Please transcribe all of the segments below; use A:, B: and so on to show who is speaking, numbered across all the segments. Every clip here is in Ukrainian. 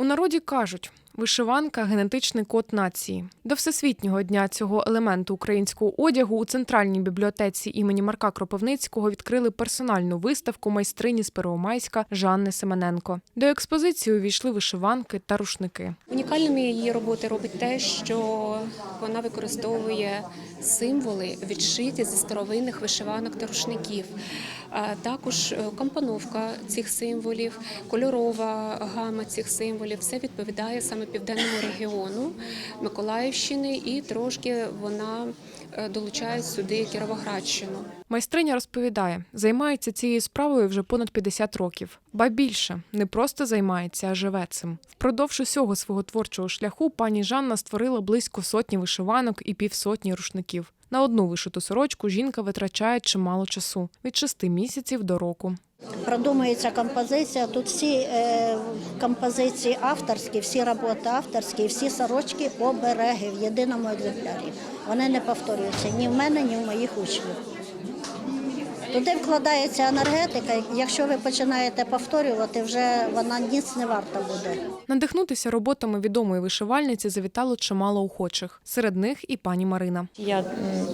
A: У народі кажуть. Вишиванка генетичний код нації. До Всесвітнього дня цього елементу українського одягу у центральній бібліотеці імені Марка Кропивницького відкрили персональну виставку майстрині з Первомайська Жанни Семененко. До експозиції увійшли вишиванки та рушники.
B: Унікальними її роботи робить те, що вона використовує символи, відшиті зі старовинних вишиванок та рушників. А Також е, компоновка цих символів, кольорова гама цих символів все відповідає саме південному регіону Миколаївщини, і трошки вона е, долучає сюди Кіровоградщину.
A: Майстриня розповідає, займається цією справою вже понад 50 років. Ба більше не просто займається, а живе цим. Впродовж усього свого творчого шляху пані Жанна створила близько сотні вишиванок і півсотні рушників. На одну вишиту сорочку жінка витрачає чимало часу від шести місяців до року.
C: Продумується композиція. Тут всі е, композиції авторські, всі роботи авторські, всі сорочки обереги в єдиному екземплярі. Вони не повторюються ні в мене, ні в моїх учнів. Туди вкладається енергетика. Якщо ви починаєте повторювати, вже вона ніц не варта буде.
A: Надихнутися роботами відомої вишивальниці завітало чимало охочих. Серед них і пані Марина.
D: Я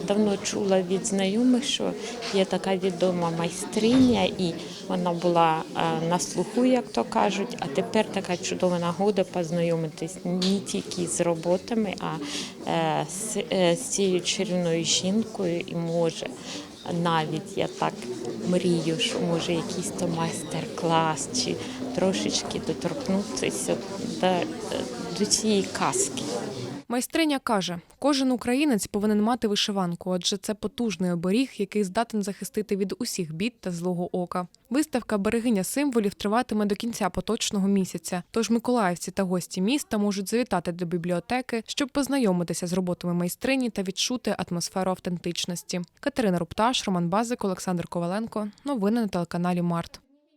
D: давно чула від знайомих, що є така відома майстриня, і вона була е, на слуху, як то кажуть. А тепер така чудова нагода познайомитись не тільки з роботами, а е, з, е, з цією чарівною жінкою і може. Навіть я так мрію, що може якийсь то майстер-клас чи трошечки доторкнутися до, до цієї казки.
A: Майстриня каже, кожен українець повинен мати вишиванку, адже це потужний оберіг, який здатен захистити від усіх бід та злого ока. Виставка берегиня символів триватиме до кінця поточного місяця. Тож миколаївці та гості міста можуть завітати до бібліотеки, щоб познайомитися з роботами майстрині та відчути атмосферу автентичності. Катерина Рупташ, Роман Базик, Олександр Коваленко. Новини на телеканалі Март.